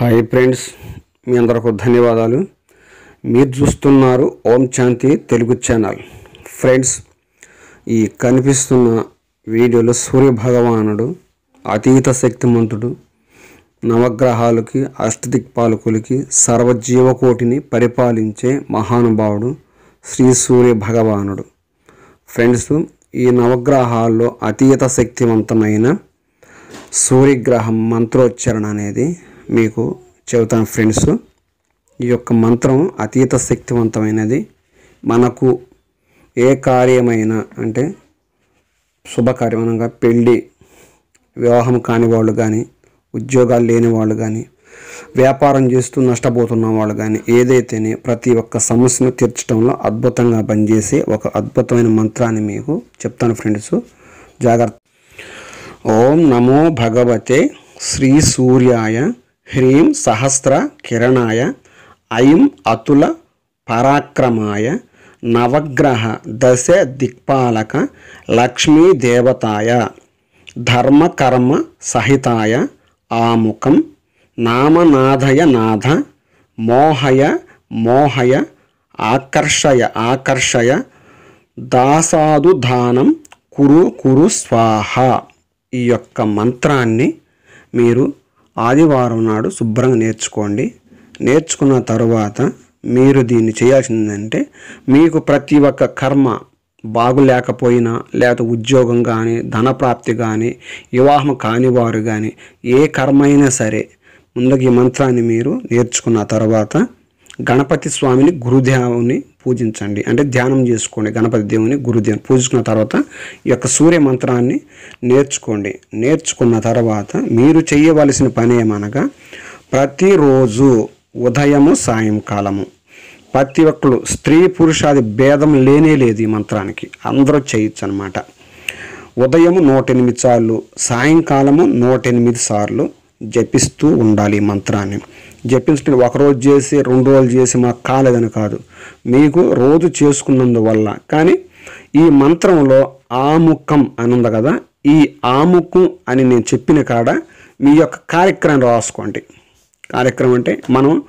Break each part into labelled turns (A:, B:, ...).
A: Hi friends మీ అందరకు ధన్యవాదాలు. మీరు చూస్తున్నారు ఓం శాంతి తెలుగు ఛానల్. ఫ్రెండ్స్ ఈ కనిపిస్తున్న వీడియోలో సూర్య భగవానుడు అతీత శక్తిమంతుడు నవగ్రహాలకి అష్టదిక్పాలకులకి సర్వజీవకోటిని పరిపాలించే మహానుభావుడు శ్రీ సూర్య భగవానుడు. ఫ్రెండ్స్ ఈ నవగ్రహాల్లో అతీత శక్తివంతమైన సూర్యగ్రహం మంత్రోచ్చారణ అనేది మీకు చెబుతాను ఫ్రెండ్స్. ఈ యొక్క మంత్రం అతీత శక్తివంతమైనది. మనకు ఏ కార్యమైనా అంటే శుభకార్యమనగా పెళ్ళి వివాహం కాని వాళ్ళు కానీ ఉద్యోగాలు లేని వాళ్ళు కానీ వ్యాపారం చేస్తూ నష్టపోతున్న వాళ్ళు కానీ ఏదైతేనే ప్రతి ఒక్క సమస్యను తీర్చడంలో అద్భుతంగా పనిచేసే ఒక అద్భుతమైన మంత్రాన్ని మీకు చెప్తాను ఫ్రెండ్స్. జాగ్రత్త. ఓం నమో భగవతే శ్రీ సూర్యాయ హ్రీం సహస్ర కిరణాయ ఐం అతుల పరాక్రమాయ నవగ్రహ దశ దిక్పాలక లక్ష్మీదేవతాయ ధర్మకర్మ సహితాయ ఆముఖం నామనాథయ నాథ మోహయ మోహయ ఆకర్షయ ఆకర్షయ దాసాదుధానం కురు కురు స్వాహ. ఈ యొక్క మంత్రాన్ని మీరు ఆదివారం నాడు శుభ్రంగా నేర్చుకోండి. నేర్చుకున్న తర్వాత మీరు దీన్ని చేయాల్సిందంటే మీకు ప్రతి ఒక్క కర్మ బాగులేకపోయినా లేకపోతే ఉద్యోగం కానీ ధనప్రాప్తి కానీ వివాహం కాని వారు కానీ ఏ కర్మ అయినా సరే ముందుగా ఈ మంత్రాన్ని మీరు నేర్చుకున్న తర్వాత గణపతి స్వామిని గురుదేవుని పూజించండి. అంటే ధ్యానం చేసుకోండి. గణపతి దేవుని గురుదేవుని పూజించుకున్న తర్వాత ఈ యొక్క సూర్య మంత్రాన్ని నేర్చుకోండి. నేర్చుకున్న తర్వాత మీరు చేయవలసిన పని ఏమనగా ప్రతిరోజు ఉదయము సాయంకాలము. ప్రతి ఒక్కరు స్త్రీ పురుషాది భేదం లేనే లేదు ఈ మంత్రానికి. అందరూ చేయొచ్చు అనమాట ఉదయము నూట ఎనిమిది సార్లు సాయంకాలము నూట ఎనిమిది సార్లు జపిస్తూ ఉండాలి ఈ మంత్రాన్ని. జపించడం ఒక రోజు చేసి రెండు రోజులు చేసి మాకు కాలేదని కాదు. మీకు రోజు చేసుకున్నందువల్ల. కానీ ఈ మంత్రంలో ఆముఖం అని ఉంది కదా? ఈ ఆముఖం అని నేను చెప్పిన కాడ మీ యొక్క కార్యక్రమం రాసుకోండి. కార్యక్రమం అంటే మనం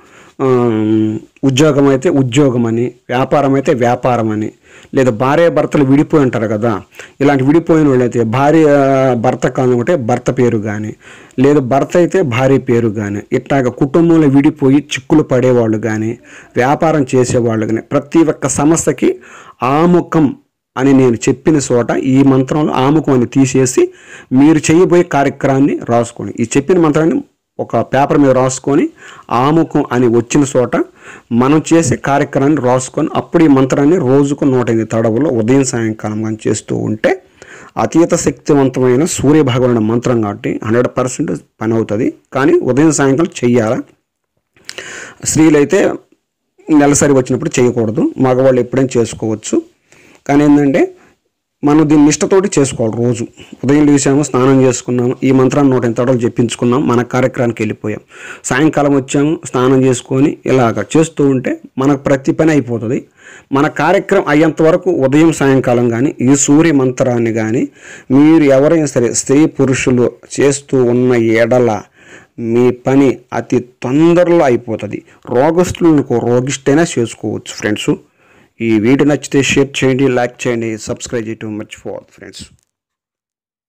A: ఉద్యోగం అయితే ఉద్యోగం అని వ్యాపారం అయితే వ్యాపారం అని లేదా భార్య భర్తలు విడిపోయి ఉంటారు కదా ఇలాంటి విడిపోయిన వాళ్ళైతే భార్య భర్త కానుకుంటే భర్త పేరు కానీ లేదా భర్త అయితే భార్య పేరు కానీ ఇట్లాగ కుటుంబంలో విడిపోయి చిక్కులు పడేవాళ్ళు కానీ వ్యాపారం చేసేవాళ్ళు కానీ ప్రతి ఒక్క సమస్యకి ఆముఖం అని నేను చెప్పిన చోట ఈ మంత్రంలో ఆముఖం అని తీసేసి మీరు చేయబోయే కార్యక్రమాన్ని రాసుకోండి. ఈ చెప్పిన మంత్రాన్ని ఒక పేపర్ మీద రాసుకొని ఆముఖం అని వచ్చిన చోట మనం చేసే కార్యక్రమాన్ని రాసుకొని అప్పుడు ఈ మంత్రాన్ని రోజుకు నూట ఎనిమిది తడవులో ఉదయం సాయంకాలం కానీ చేస్తూ ఉంటే అతీత శక్తివంతమైన సూర్య మంత్రం కాబట్టి హండ్రెడ్ పర్సెంట్ పని అవుతుంది. కానీ ఉదయం సాయంకాలం చెయ్యాలా? స్త్రీలైతే నెలసరి వచ్చినప్పుడు చేయకూడదు మగవాళ్ళు ఎప్పుడైనా చేసుకోవచ్చు. కానీ ఏంటంటే మనం దీన్ని నిష్టతోటి చేసుకోవాలి రోజు. ఉదయం లేచాము స్నానం చేసుకున్నాము ఈ మంత్రాన్ని నూట ఎంతడలు చెప్పించుకున్నాం మన కార్యక్రమానికి వెళ్ళిపోయాం. సాయంకాలం వచ్చాము స్నానం చేసుకొని ఇలాగ చేస్తూ ఉంటే మనకు ప్రతి పని అయిపోతుంది. మన కార్యక్రమం అయ్యేంత వరకు ఉదయం సాయంకాలం కానీ ఈ సూర్య మంత్రాన్ని కానీ మీరు ఎవరైనా సరే స్త్రీ పురుషులు చేస్తూ ఉన్న ఎడల మీ పని అతి తొందరలో అయిపోతుంది. రోగస్తులకు రోగిష్టైనా చేసుకోవచ్చు ఫ్రెండ్స్. ఈ వీడియో నచ్చితే షేర్ చేయండి లైక్ చేయండి సబ్స్క్రైబ్ చేయటం మర్చిపోవద్దు ఫ్రెండ్స్.